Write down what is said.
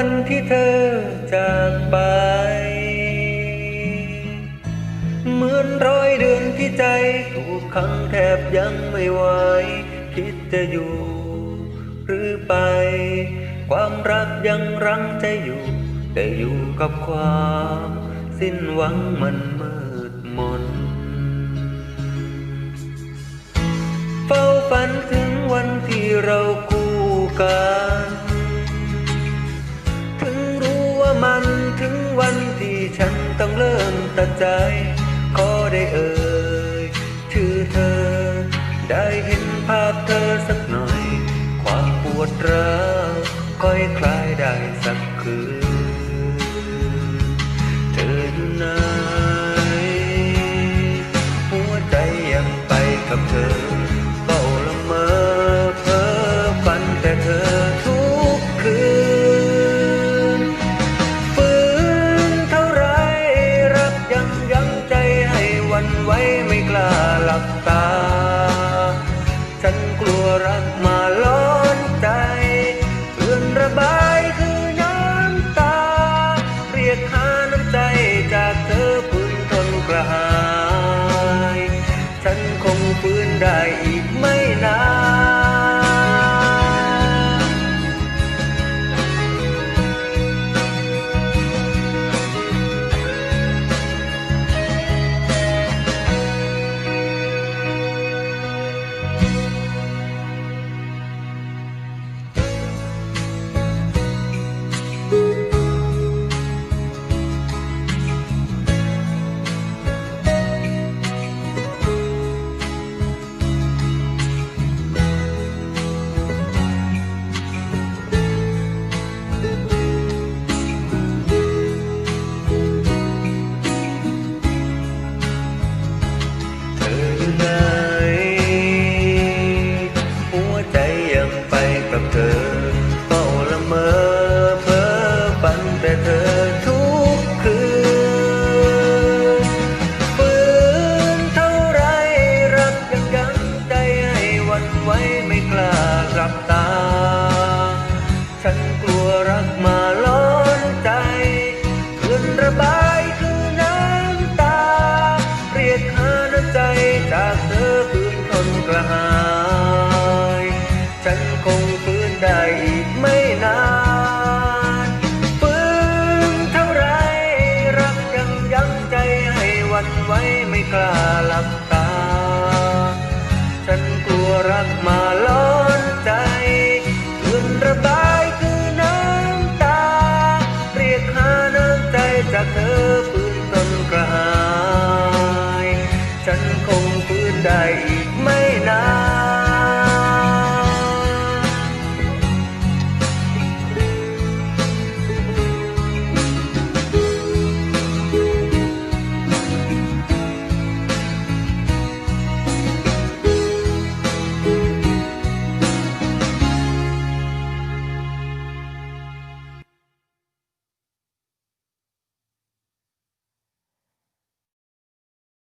ันที่เธอจากไป เหมือนร้อยเดือนที่ใจ ถูกขังแทบยังไม่ไหวคิดจะอยู่ หรือไป ความรักยังรั้งใจอยู่ แต่อยู่กับความ สิ้นหวังมันมืดมน เฝ้าฝันถึ ฉันต้องเริ่มตัดใจ ขอได้เอ่ยชื่อเธอ ได้เห็นภาพเธอสักหน่อย ความปวดร้าวค่อยคลาย เธอเฝ้าละเมอเพ้อฝันแต่เธอทุกคืนฝืนเท่าไรรักยังยังใจให้วันไหวไม่กล้ารับตา ฉันกลัวรักมาล้อนใจเพื่อนระบายคือน้ำตา เรียกหาน้ำใจจากเธอพื้นทนกระหาย ไม่นานฟื้นเท่าไรรักยังย้ำใจให้วันไว้ไม่กล้าหลับตา ฉันกลัวรักมาล้อ